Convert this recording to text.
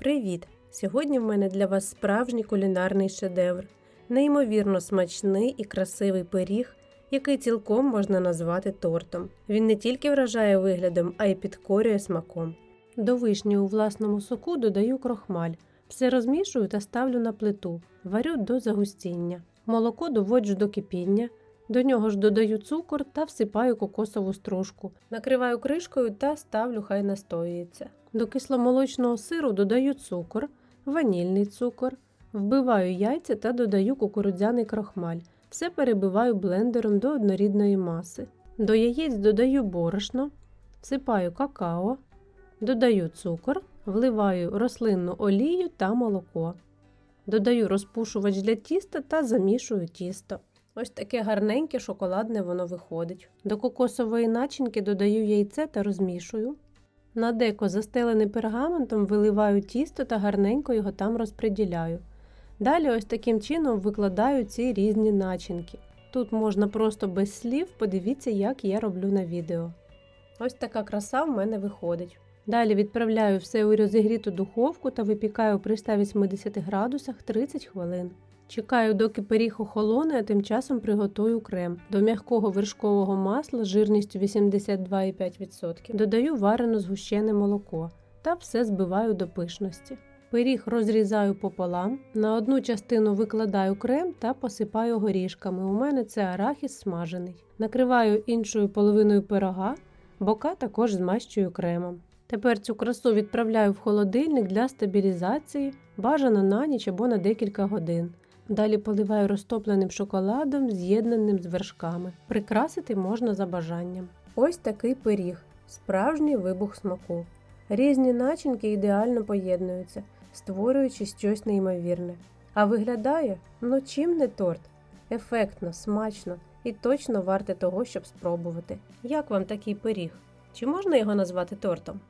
Привіт! Сьогодні в мене для вас справжній кулінарний шедевр, неймовірно смачний і красивий пиріг, який цілком можна назвати тортом. Він не тільки вражає виглядом, а й підкорює смаком. До вишні у власному соку додаю крохмаль. Все розмішую та ставлю на плиту, варю до загустіння. Молоко доводжу до кипіння. До нього ж додаю цукор та всипаю кокосову стружку. Накриваю кришкою та ставлю, хай настоюється. До кисломолочного сиру додаю цукор, ванільний цукор, вбиваю яйця та додаю кукурудзяний крохмаль. Все перебиваю блендером до однорідної маси. До яєць додаю борошно, всипаю какао, додаю цукор, вливаю рослинну олію та молоко. Додаю розпушувач для тіста та замішую тісто. Ось таке гарненьке шоколадне воно виходить. До кокосової начинки додаю яйце та розмішую. На деко, застелене пергаментом, виливаю тісто та гарненько його там розподіляю. Далі ось таким чином викладаю ці різні начинки. Тут можна просто без слів, подивіться, як я роблю на відео. Ось така краса в мене виходить. Далі відправляю все у розігріту духовку та випікаю при 180 градусах 30 хвилин. Чекаю, доки пиріг охолоне, а тим часом приготую крем. До м'якого вершкового масла з жирністю 82,5% додаю варене згущене молоко та все збиваю до пишності. Пиріг розрізаю пополам, на одну частину викладаю крем та посипаю горішками. У мене це арахіс смажений. Накриваю іншою половиною пирога, бока також змащую кремом. Тепер цю красу відправляю в холодильник для стабілізації, бажано на ніч або на декілька годин. Далі поливаю розтопленим шоколадом, з'єднаним з вершками. Прикрасити можна за бажанням. Ось такий пиріг, справжній вибух смаку. Різні начинки ідеально поєднуються, створюючи щось неймовірне. А виглядає, ну чим не торт? Ефектно, смачно і точно варте того, щоб спробувати. Як вам такий пиріг? Чи можна його назвати тортом?